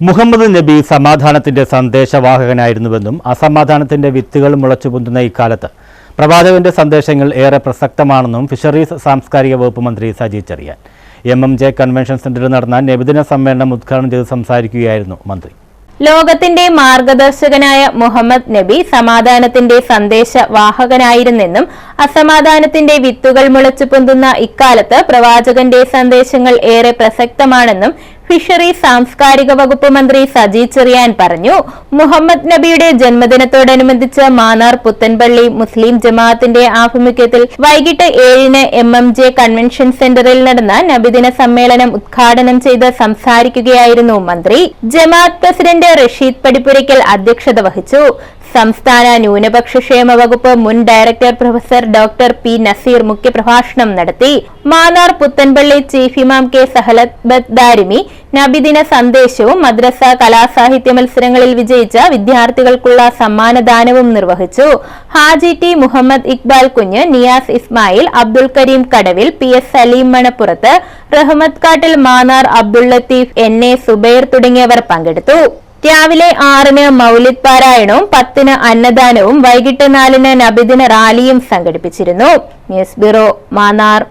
മുഹമ്മദ് നബി സമാധാനത്തിന്റെ സന്ദേശവാഹകനായിരുന്നുവെന്നും അസമാധാനത്തിന്റെ വിത്തുകൾ മുളച്ചു പൊന്തുന്ന ഇക്കാലത്ത് പ്രവാചകന്റെ സന്ദേശങ്ങൾ ഏറെ പ്രസക്തമാണെന്നും ഫിഷറീസ് സാംസ്കാരിക വകുപ്പ് മന്ത്രി Saji Cherian. M M J convention സെന്ററിൽ നടന്ന നബിദിന സമ്മേളനം ഉദ്ഘാടനം ചെയ്ത് സംസാരിക്കുകയായിരുന്നു മന്ത്രി. ലോകത്തിന്റെ മാർഗദർശകനായ മുഹമ്മദ് നബി സമാധാനത്തിന്റെ സന്ദേശവാഹകനായിരുന്നെന്നും അസമാധാനത്തിന്റെ വിത്തുകൾ മുളച്ചു പൊന്തുന്ന ഇക്കാലത്ത് പ്രവാചകന്റെ സന്ദേശങ്ങൾ ഏറെ പ്രസക്തമാണെന്നും ഫിഷറി സാംസ്കാരിക വകുപ്പ് മന്ത്രി സജി ചെറിയാൻ പറഞ്ഞു. മുഹമ്മദ് നബിയുടെ ജന്മദിനത്തോടനുബന്ധിച്ച് മാന്നാർ പുത്തൻപള്ളി മുസ്ലിം ജമാഅത്തിന്റെ ആഭിമുഖ്യത്തിൽ വൈകിട്ട് ഏഴിന് എം എം ജെ കൺവെൻഷൻ സെന്ററിൽ നടന്ന നബിദിന സമ്മേളനം ഉദ്ഘാടനം ചെയ്ത് സംസാരിക്കുകയായിരുന്നു മന്ത്രി. ജമാഅത്ത് പ്രസിഡന്റ് റഷീദ് പടിപ്പുരയ്ക്കൽ അധ്യക്ഷത വഹിച്ചു. സംസ്ഥാന ന്യൂനപക്ഷ ക്ഷേമ വകുപ്പ് മുൻ director professor doctor P Nazeer മുഖ്യപ്രഭാഷണം നടത്തി. മാന്നാർ പുത്തൻപള്ളി ചീഫ് ഇമാം കെ സഹലത് ദാരിമി നബിദിന സന്ദേശവും മദ്രസ കലാസാഹിത്യ മത്സരങ്ങളിൽ വിജയിച്ച വിദ്യാർത്ഥികൾക്കുള്ള സമ്മാനദാനവും നിർവഹിച്ചു. ഹാജി ടി മുഹമ്മദ് ഇക്ബാൽ കുഞ്ഞ് നിയാസ് ഇസ്മായിൽ അബ്ദുൽ കരീം കടവിൽ P S Saleem Manappurath Rahmath Kattil Mannar Abdul Latheef N A Zubair തുടങ്ങിയവർ പങ്കെടുത്തു. രാവിലെ ആറിന് മൗലിദ് പാരായണവും പത്തിന് അന്നദാനവും വൈകിട്ട് നാലിന് നബിദിന റാലിയും സംഘടിപ്പിച്ചിരുന്നു. News bureau Mannar.